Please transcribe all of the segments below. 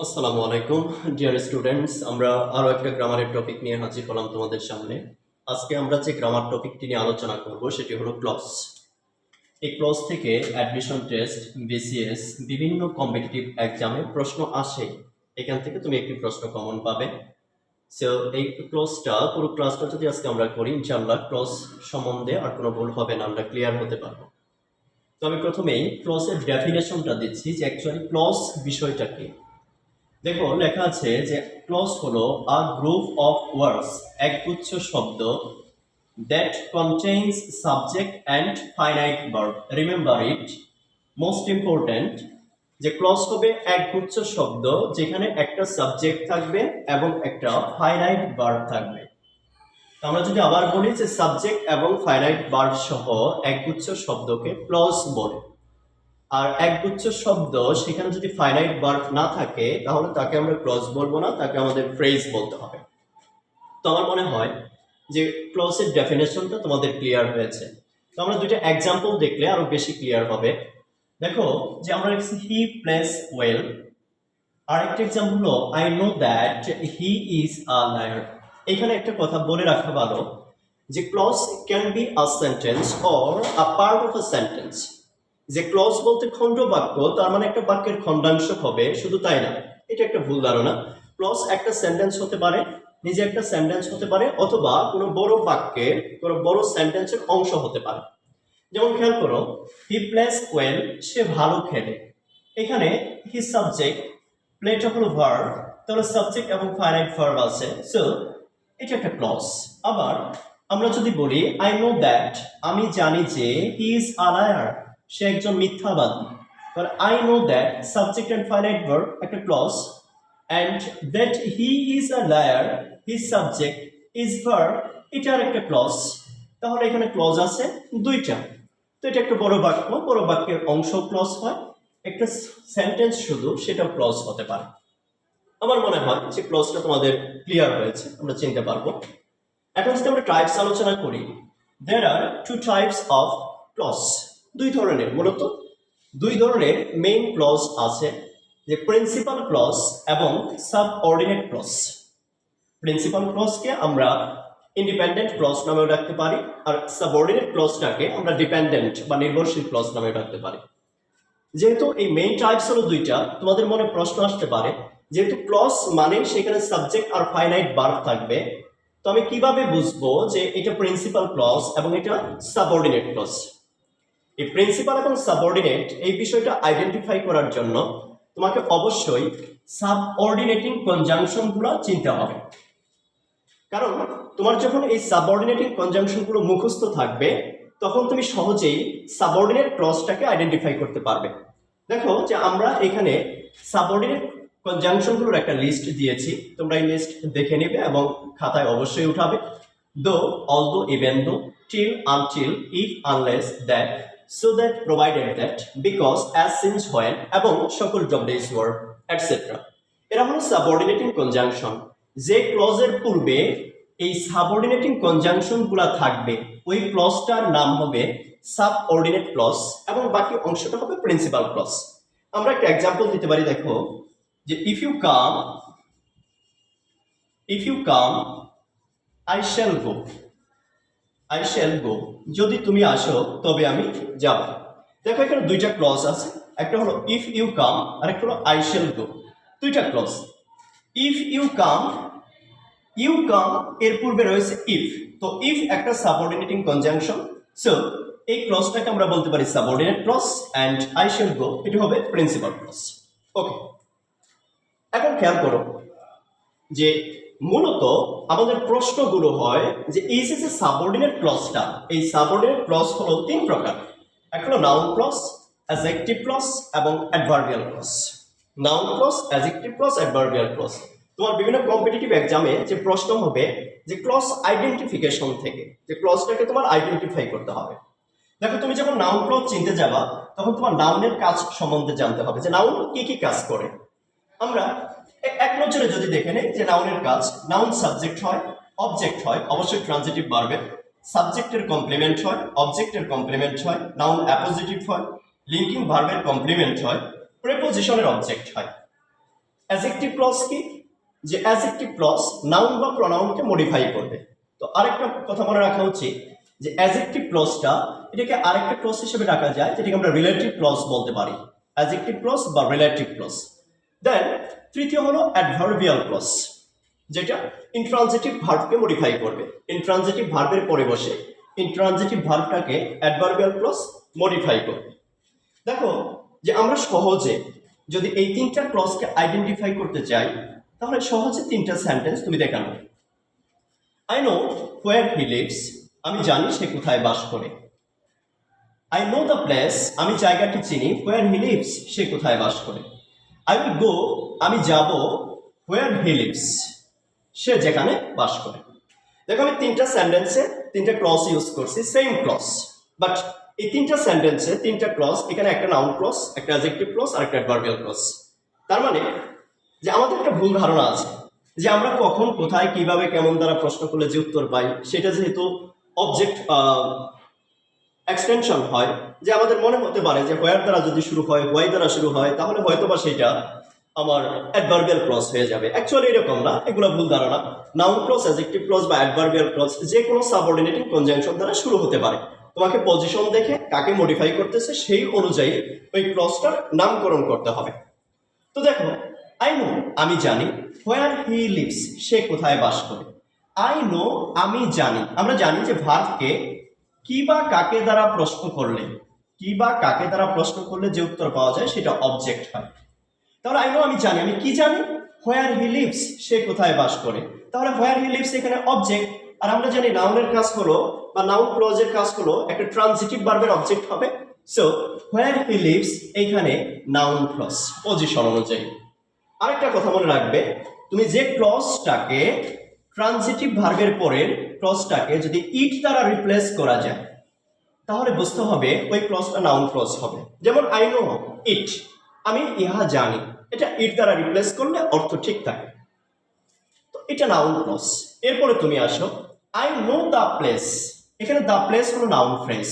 আসসালামু আলাইকুম, dear students, আমরা আরও একটা গ্রামারের টপিক নিয়ে হাজির হলাম তোমাদের সামনে। আজকে আমরা যে গ্রামার টপিকটি নিয়ে আলোচনা করব, সেটি হলো ক্লস। এই ক্লস থেকে অ্যাডমিশন টেস্ট, বিসিএস, বিভিন্ন কম্পিটিটিভ এক্সামে প্রশ্ন আসে। এখান থেকে তুমি একটি প্রশ্ন কমন পাবে। সো এই ক্লসটা, পুরো ক্লাসটা যদি আজকে আমরা করি, ইনশাআল্লাহ ক্লস সম্বন্ধে আর কোনো ভুল হবে না, আমরা ক্লিয়ার হতে পারব। তো আমি প্রথমেই ক্লসের ডেফিনেশনটা দিচ্ছি যে অ্যাকচুয়ালি ক্লস বিষয়টা কি। দেখো লেখা আছে যে ক্লজ হলো আ গ্রুপ অফ ওয়ার্ডস একগুচ্ছ শব্দ that contains subject and finite verb remember it most important যে ক্লজ হবে একগুচ্ছ শব্দ যেখানে একটা সাবজেক্ট থাকবে এবং একটা ফাইনাইট ভার্ব থাকবে। আমরা যদি আবার বলি যে সাবজেক্ট এবং ফাইনাইট ভার্ব সহ একগুচ্ছ শব্দকে ক্লজ বলে। আর একগুচ্ছ শব্দ সেখানে যদি ফাইনাইট ভার্ব না থাকে, তাহলে তাকে আমরা ক্লজ বলব না, তাকে আমাদের ফ্রেজ বলতে হবে। তো আমার মনে হয় যে ক্লজের ডেফিনেশনটা তোমাদের ক্লিয়ার হয়েছে। তো আমরা দুইটা এক্সাম্পল দেখলে আরও বেশি ক্লিয়ার হবে। দেখো যে আমরা লিখছি হি প্লেস ওয়েল আর একটা এক্সাম্পল হলো I know that he is a liar এখানে একটা কথা বলে রাখা ভালো যে clause can be a sentence or a part of a sentence যে ক্লজ বলতে খণ্ড বাক্য, তার মানে একটা বাক্যের খণ্ডাংশ হবে, শুধু তাই না, এটা একটা ভুল ধারণা। ক্লজ একটা সেন্টেন্স হতে পারে, নিজে একটা সেন্টেন্স হতে পারে, অথবা কোনো বড় বাক্যের, কোনো বড় সেন্টেন্সের অংশ হতে পারে। যেমন খেয়াল করো হি প্লেস ওয়েল সে ভালো খেলে। এখানে হি সাবজেক্ট প্লেটা হলো ভার্ব তাহলে সাবজেক্ট এবং ফাইনাইট ভার্ব আছে। সো এটা একটা ক্লজ আবার আমরা যদি বলি আই নো দ্যাট আমি জানি যে হি ইজ আলায়ার সে একজন মিথ্যাবাদী। But I know that subject and finite verb, একটা clause, and that he is a liar, his subject is verb এটার একটা clause তাহলে এখানে clause আছে দুইটা। তো এটা একটা বড় বাক্য, বড় বাক্যের অংশ clause হয়। একটা সেন্টেন্স শুধু সেটা clause হতে পারে। আমার মনে হয় যে ক্লজটা তোমাদের ক্লিয়ার হয়েছে, আমরা চিনতে পারব। এখন যদি আমরা টাইপস আলোচনা করি there are two types of clause দুই ধরনের, মূলত দুই ধরনের মেইন ক্লজ আছে, যে প্রিন্সিপাল ক্লজ এবং সাবঅর্ডিনেট ক্লজ প্রিন্সিপাল ক্লজকে আমরা ইন্ডিপেন্ডেন্ট ক্লজ নামেও রাখতে পারি, আর সাবঅর্ডিনেট ক্লজটাকে আমরা ডিপেন্ডেন্ট বা নির্ভরশীল ক্লজ নামে রাখতে পারি। যেহেতু এই মেইন টাইপস হলো দুইটা, তোমাদের মনে প্রশ্ন আসতে পারে, যেহেতু ক্লজ মানে সেখানে সাবজেক্ট আর ফাইনাইট বার্ব থাকবে, তো আমি কীভাবে বুঝব যে এটা প্রিন্সিপাল ক্লজ এবং এটা সাবঅর্ডিনেট ক্লজ এই প্রিন্সিপাল এবং সাবঅর্ডিনেট এই বিষয়টা আইডেন্টিফাই করার জন্য তোমাকে অবশ্যই সাবঅর্ডিনেটিং কনজাংশনগুলো চিনতে হবে। কারণ তোমার যখন এই সাবঅর্ডিনেটিং কনজাংশনগুলো মুখস্থ থাকবে, তখন তুমি সহজেই সাবঅর্ডিনেট ক্লজটাকে আইডেন্টিফাই করতে পারবে। দেখো যে আমরা এখানে সাবঅর্ডিনেট কনজাংশনগুলোর একটা লিস্ট দিয়েছি, তোমরা এই লিস্ট দেখে নেবে এবং খাতায় অবশ্যই উঠাবে। Though although even though till, until if unless that so that provided that because as since when এবং সকল ডব্লিউএস ওয়ার্ড এটসেট্রা এরা হলো সাবঅর্ডিনেটিং কনজাংশন যে ক্লজের পূর্বে এই সাবঅর্ডিনেটিং কনজাংশনগুলা থাকবে, ওই ক্লজটার নাম হবে সাবঅর্ডিনেট ক্লজ এবং বাকি অংশটা হবে প্রিন্সিপাল ক্লজ আমরা একটা এক্সাম্পল দিতে পারি, দেখো, যে if you come if you come I shall go I shall go যদি তুমি আসো, তবে আমি যাব। দেখো, এখানে দুইটা ক্লস আছে। একটা হলো ইফ ইউ কাম আর একটা হলো আই শ্যাল গো দুইটা clause if you come you come এর পূর্বে রয়েছে ইফ তো ইফ একটা সাবঅর্ডিনেটিং কনজাংশন সো এই ক্লসটাকে আমরা বলতে পারি subordinate clause and I shall go এটি হবে প্রিন্সিপাল ক্লস ওকে এখন খেয়াল করো যে মূলত আমাদের প্রশ্নগুলো হয় যে এই যে যে সাবঅর্ডিনেট ক্লজটা, এই সাবঅর্ডিনেট ক্লস হলো তিন প্রকার। একটা হলো নাউন ক্লজ অ্যাজেক্টিভ ক্লজ এবং adverbial clause noun clause adjective clause adverbial clause. তোমার বিভিন্ন কম্পিটিটিভ এক্সামে যে প্রশ্ন হবে, যে ক্লস আইডেন্টিফিকেশন থেকে, যে ক্লজটাকে তোমার আইডেন্টিফাই করতে হবে। দেখো, তুমি যখন নাউন ক্লজ চিনতে যাবা, তখন তোমার নাউনের কাজ সম্বন্ধে জানতে হবে যে নাউন কি কি কাজ করে। আমরা এক নজরে যদি দেখে নেই যে নাউনের কাজ নাউন সাবজেক্ট হয় অবজেক্ট হয়, অবশ্যই ট্রানজিটিভ বাড়বে। সাবজেক্টের কমপ্লিমেন্ট হয় অবজেক্টের কমপ্লিমেন্ট হয় নাউন অ্যাপোজিটিভ হয় লিঙ্কিং ভার্বের কমপ্লিমেন্ট হয় প্রেপোজিশনের অবজেক্ট হয়। অ্যাজেক্টিভ ক্লজ কি? যে অ্যাজেক্টিভ ক্লজ নাউন বা প্রনাউনকে মডিফাই করবে। তো আরেকটা কথা মনে রাখা উচিত যে অ্যাজেক্টিভ ক্লজটা এটাকে আরেকটা ক্লজ হিসেবে ডাকা যায়, যেটাকে আমরা রিলেটিভ ক্লজ বলতে পারি। অ্যাজেক্টিভ ক্লজ বা রিলেটিভ ক্লজ দেন তৃতীয় হলো অ্যাডভার্বিয়াল ক্লস যেটা ইন্ট্রানজিটিভ ভার্বকে মডিফাই করবে। ইন্ট্রানজিটিভ ভার্বের পরে বসে ইন্ট্রানজিটিভ ভার্বটাকে অ্যাডভার্বিয়াল ক্লস মডিফাই করবে। দেখো যে আমরা সহজে যদি এই তিনটা ক্লসকে আইডেন্টিফাই করতে চাই, তাহলে সহজে তিনটা সেন্টেন্স তুমি দেখানো I know where he lives আমি জানি সে কোথায় বাস করে। আই নো দ্য প্লেস আমি জায়গাটি চিনি হোয়ার হি লিভস সে কোথায় বাস করে। আই উইল গো আমি যাব হোয়ার হি লিভস সে যেখানে বাস করে। দেখো, আমি তিনটা সেন্টেন্সে তিনটা ক্লস ইউজ করছি সেম ক্লস বাট এই তিনটা সেন্টেন্সে তিনটা ক্লস এখানে একটা নাউন ক্লস একটা অ্যাজেক্টিভ ক্লস আর একটা অ্যাডভার্বিয়াল ক্লস তার মানে যে আমাদের একটা ভুল ধারণা আছে, যে আমরা কখন, কোথায়, কীভাবে, কেমন দ্বারা প্রশ্ন করলে যে উত্তর পাই, সেটা যেহেতু অবজেক্ট এক্সটেনশন হয়, যে আমাদের মনে হতে পারে যে হোয়ার দ্বারা যদি শুরু হয় হোয়াই দ্বারা শুরু হয়, তাহলে হয়তো বা সেটা আমার অ্যাডভার্বিয়াল ক্লস হয়ে যাবে। অ্যাকচুয়ালি এরকম না, এগুলো ভুল ধারণা। নাউন ক্লস অ্যাজেক্টিভ ক্লস বা অ্যাডভার্বিয়াল ক্লস যে কোনো সাবঅর্ডিনেটিং কনজাংশন দ্বারা শুরু হতে পারে। তোমাকে পজিশন দেখে কাকে মডিফাই করতেছে সেই অনুযায়ী ওই ক্লসটার নামকরণ করতে হবে। তো দেখো আই নো আমি জানি হোয়ার হি লিভস সে কোথায় বাস করে। আই নো আমি জানি। আমরা জানি যে ভার্বকে কি বা কাকে দ্বারা প্রশ্ন করলে, কি বা কাকে দ্বারা প্রশ্ন করলে যে উত্তর পাওয়া যায় সেটা অবজেক্ট হয়। তাহলে আই নো আমি জানি। আমি কি জানি? হোয়ার হি লিভস সে কোথায় বাস করে। তাহলে হোয়ার হি লিভস এখানে অবজেক্ট আর আমরা জানি নাউনের কাজ হলো বা নাউন ক্লোজের কাজ হলো একটা ট্রানজিটিভ ভার্বের অবজেক্ট হবে। সো হোয়ার হি লিভস এইখানে নাউন ক্লজ পজিশন অনুযায়ী। আরেকটা কথা মনে রাখবে, তুমি যে ক্লজটাকে ট্রানজিটিভ ভার্বের পরের ক্লজটাকে যদি ইট দ্বারা রিপ্লেস করা যায়, তাহলে বুঝতে হবে ওই ক্লজটা নাউন ক্লজ হবে। যেমন আই নো ইট আমি ইহা জানি। এটা ইট দ্বারা রিপ্লেস করলে অর্থ ঠিক থাকে। তো এটা নাউন ক্লজ এরপরে তুমি আসো আই নো দ্য প্লেস এখানে দ্য প্লেস হলো নাউন ফ্রেজ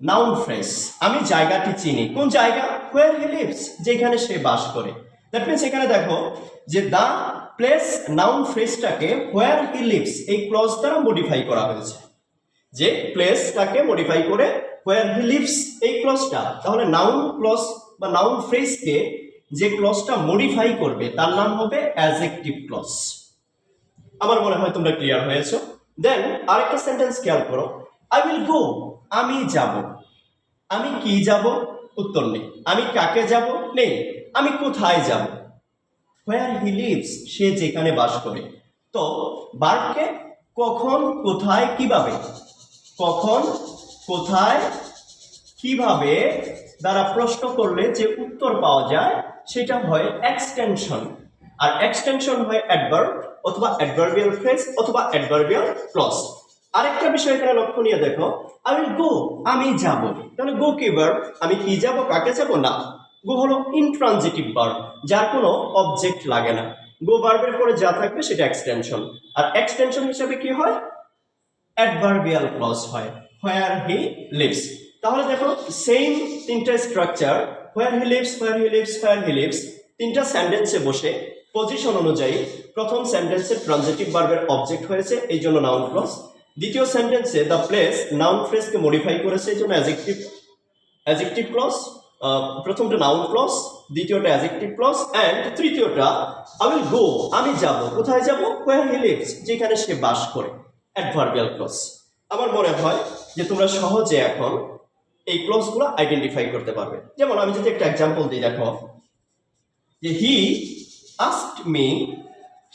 নাউন ফ্রেজ আমি জায়গাটি চিনি। কোন জায়গা? হোয়ার হি লিভস যেখানে সে বাস করে। দ্যাট মিনস এখানে দেখো যে দ্য প্লেস নাউন ফ্রেজটাকে হোয়ার হি লিভস এই ক্লজ দ্বারা মডিফাই করা হয়েছে। যে প্লেসটাকে মডিফাই করে হোয়ার হি লিভস এই ক্লজটা তাহলে নাউন ক্লজ বা নাউন ফ্রেজকে যে ক্লসটা মডিফাই করবে, তার নাম হবে অ্যাজেক্টিভ ক্লস আমার মনে হয় তোমরা ক্লিয়ার হয়েছো। দেন আরেকটা সেন্টেন্স খেয়াল করো। আই উইল গো আমি যাব। আমি কি যাব? উত্তর নেই। আমি কাকে যাব? নেই। আমি কোথায় যাব? হোয়ার হি লিভস সে যেখানে বাস করে। তো বার্বকে কখন, কোথায়, কীভাবে? কখন, কোথায়, কীভাবে দ্বারা প্রশ্ন করলে যে উত্তর পাওয়া যায়, সেটা হয় এক্সটেনশন আর এক্সটেনশন হয় অ্যাডভার্ব অথবা অ্যাডভার্বিয়াল ফ্রেজ অথবা অ্যাডভার্বিয়াল ক্লজ আরেকটা বিষয় এখানে লক্ষণীয় দেখো উইল গো, আমি যাব। তাহলে গো কি ভার্ব আমি কি যাব, কাকে যাব? না। গো হলো ইনট্রানজিটিভ ভার্ব যার কোনো অবজেক্ট লাগে না। গো ভার্বের পরে যা থাকবে সেটা এক্সটেনশন আর এক্সটেনশন হিসেবে কি হয়? অ্যাডভার্বিয়াল ক্লজ হয় হোয়ার হি লিভস তাহলে দেখো সেম তিনটা structure where he lives where he lives where he lives তিনটা সেন্টেন্সে বসে পজিশন অনুযায়ী প্রথম সেন্টেন্সে ট্রানজিটিভ ভার্বের অবজেক্ট হয়েছে, এই জন্য নাউন ক্লজ দ্বিতীয় সেন্টেন্সে দ্য প্লেস নাউন ফ্রেজকে মডিফাই করেছে, এই জন্য অ্যাজেক্টিভ অ্যাজেক্টিভ ক্লজ প্রথমটা নাউন ক্লজ দ্বিতীয়টা অ্যাজেক্টিভ ক্লজ অ্যান্ড তৃতীয়টা আই উইল গো আমি যাব, কোথায় যাব? হোয়ার হি লিভস যেখানে সে বাস করে অ্যাডভার্বিয়াল ক্লস আমার মনে হয় যে তোমরা সহজে এখন এই ক্লজগুলো আইডেন্টিফাই করতে পারবে। যেমন আমি যদি একটা এক্সাম্পল দিই, দেখো, যে হি আস্ট মি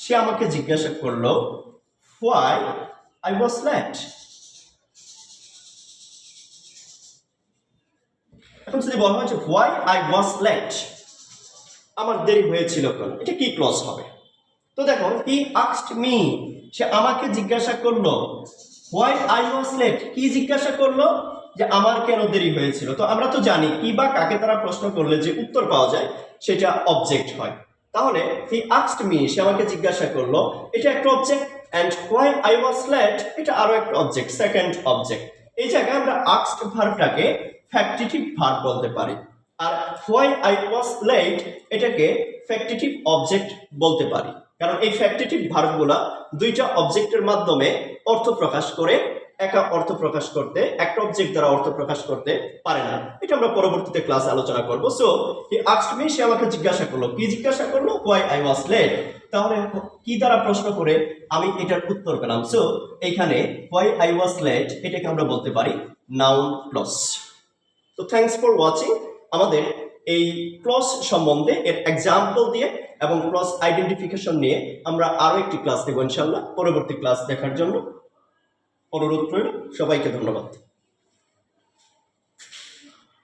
সে আমাকে জিজ্ঞাসা করল হোয়াই আই ওয়াজ লেট এখন যদি বলা হয় যে হোয়াই আই ওয়াজ লেট আমার দেরি হয়েছিল কেন? এটা কি ক্লজ হবে? তো দেখো হি আস্ট মি সে আমাকে জিজ্ঞাসা করল হোয়াই আই ওয়াজ লেট কি জিজ্ঞাসা করল? যে আমার কেন দেরি হয়েছিল? তো আমরা তো জানি কি বা কাকে তারা প্রশ্ন করলে যে উত্তর পাওয়া যায়, সেটা অবজেক্ট হয়। তাহলে হি আস্ট মি সে আমাকে জিজ্ঞাসা করল, এটা একটা object and why I was late এটা আরও একটা অবজেক্ট সেকেন্ড অবজেক্ট এই জায়গায় আমরা আস্ট ভার্বটাকে ফ্যাক্টিটিভ ভার্ব বলতে পারি। আর হোয়াই আই ওয়াজ লেট এটাকে ফ্যাক্টিটিভ অবজেক্ট বলতে পারি। কারণ এই ফ্যাক্টিটিভ ভার্বগুলা দুইটা অবজেক্টের মাধ্যমে অর্থ প্রকাশ করে একা অর্থ প্রকাশ করতে, একটা অবজেক্ট দ্বারা অর্থ প্রকাশ করতে পারে না। এটা আমরা পরবর্তীতে ক্লাস আলোচনা করব। সো হি সে আমাকে জিজ্ঞাসা করল। কি জিজ্ঞাসা করল? হোয়াই আই ওয়াজ লেট তাহলে কি দ্বারা প্রশ্ন করে আমি এটার উত্তর পেলাম। সো এখানে হোয়াই আই ওয়াজ লেট এটাকে আমরা বলতে পারি নাউন প্লাস তো থ্যাংকস ফর ওয়াচিং আমাদের এই ক্লস সম্বন্ধে এর এক্সাম্পল দিয়ে এবং ক্লস আইডেন্টিফিকেশন নিয়ে আমরা আরও একটি ক্লাস দেবো ইনশাল্লাহ, পরবর্তী ক্লাস দেখার জন্য। অনুরোধ রইল। সবাইকে ধন্যবাদ।